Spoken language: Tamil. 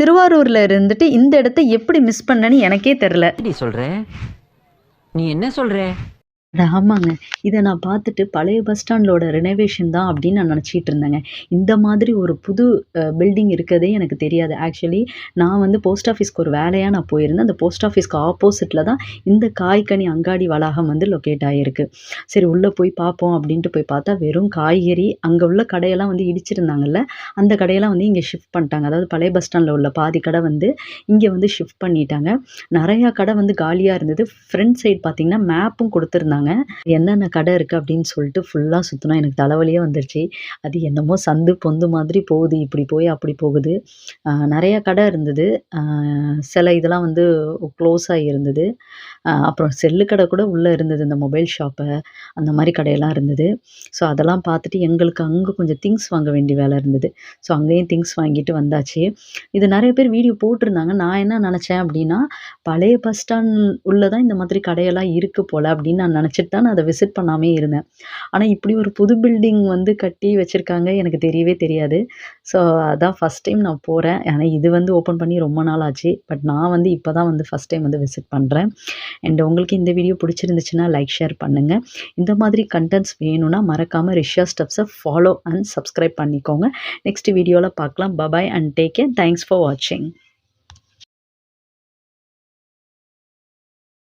திருவாரூரில் இருந்துட்டு இந்த இடத்த எப்படி மிஸ் பண்ணேன்னு எனக்கே தெரில நீ நீ என்ன சொல்கிற ஆமாங்க. இதை நான் பார்த்துட்டு பழைய பஸ் ஸ்டாண்டோட ரெனோவேஷன் தான் அப்படின்னு நான் நினச்சிட்டு இருந்தேங்க. இந்த மாதிரி ஒரு புது பில்டிங் இருக்கதே எனக்கு தெரியாது. ஆக்சுவலி நான் வந்து போஸ்ட் ஆஃபீஸ்க்கு ஒரு வேலையாக நான் போயிருந்தேன். அந்த போஸ்ட் ஆஃபீஸ்க்கு ஆப்போசிட்டில் தான் இந்த காய்கனி அங்காடி வளாகம் வந்து லொக்கேட் ஆகிருக்கு சரி உள்ளே போய் பார்ப்போம் அப்படின்ட்டு போய் பார்த்தா வெறும் காய்கறி அங்கே உள்ள கடையெல்லாம் வந்து இடிச்சிருந்தாங்கல்ல அந்த கடையெல்லாம் வந்து இங்கே ஷிஃப்ட் பண்ணிட்டாங்க. அதாவது பழைய பஸ் ஸ்டாண்டில் உள்ள பாதி கடை வந்து இங்கே வந்து ஷிஃப்ட் பண்ணிட்டாங்க. நிறையா கடை வந்து காலியாக இருந்தது. ஃப்ரண்ட் சைடு பார்த்தீங்கன்னா மேப்பும் கொடுத்துருந்தாங்க. என்னென்ன கடை இருக்குது அப்படின்னு சொல்லிட்டு ஃபுல்லாக சுற்றினா எனக்கு தலைவலியே வந்துருச்சு. அது என்னமோ சந்து பொந்து மாதிரி போகுது. இப்படி போய் அப்படி போகுது. நிறையா நிறைய கடை இருந்தது. சில இதெல்லாம் வந்து க்ளோஸாக இருந்தது. அப்புறம் செல்லு கடை கூட உள்ளே இருந்தது. இந்த மொபைல் ஷாப்பு அந்த மாதிரி கடையெல்லாம் இருந்தது. ஸோ அதெல்லாம் பார்த்துட்டு எங்களுக்கு அங்கே கொஞ்சம் திங்ஸ் வாங்க வேண்டிய வேலை இருந்தது. ஸோ அங்கேயும் திங்ஸ் வாங்கிட்டு வந்தாச்சு. இது நிறைய பேர் வீடியோ போட்டிருந்தாங்க. நான் என்ன நினச்சேன் அப்படின்னா பழைய பஸ் ஸ்டாண்ட் உள்ளே தான் இந்த மாதிரி கடையெல்லாம் இருக்குது போல் அப்படின்னு நான் நினச்சிட்டு தான் நான் அதை விசிட் பண்ணாமே இருந்தேன். ஆனால் இப்படி ஒரு புது பில்டிங் வந்து கட்டி வச்சுருக்காங்க எனக்கு தெரியவே தெரியாது. ஸோ அதான் ஃபஸ்ட் டைம் நான் போகிறேன் ஆனால் இது வந்து ஓப்பன் பண்ணி ரொம்ப நாள் ஆச்சு. பட் நான் வந்து இப்போ தான் வந்து ஃபஸ்ட் டைம் வந்து விசிட் பண்ணுறேன் அண்ட் உங்களுக்கு இந்த வீடியோ பிடிச்சிருந்துச்சுன்னா லைக் ஷேர் பண்ணுங்கள் இந்த மாதிரி கண்டென்ட்ஸ் வேணும்னா மறக்காமல் ரிஷா ஸ்டெப்ஸை ஃபாலோ அண்ட் சப்ஸ்கிரைப் பண்ணிக்கோங்க. நெக்ஸ்ட் வீடியோவில் பார்க்கலாம். Bye bye and take care thanks for வாட்சிங்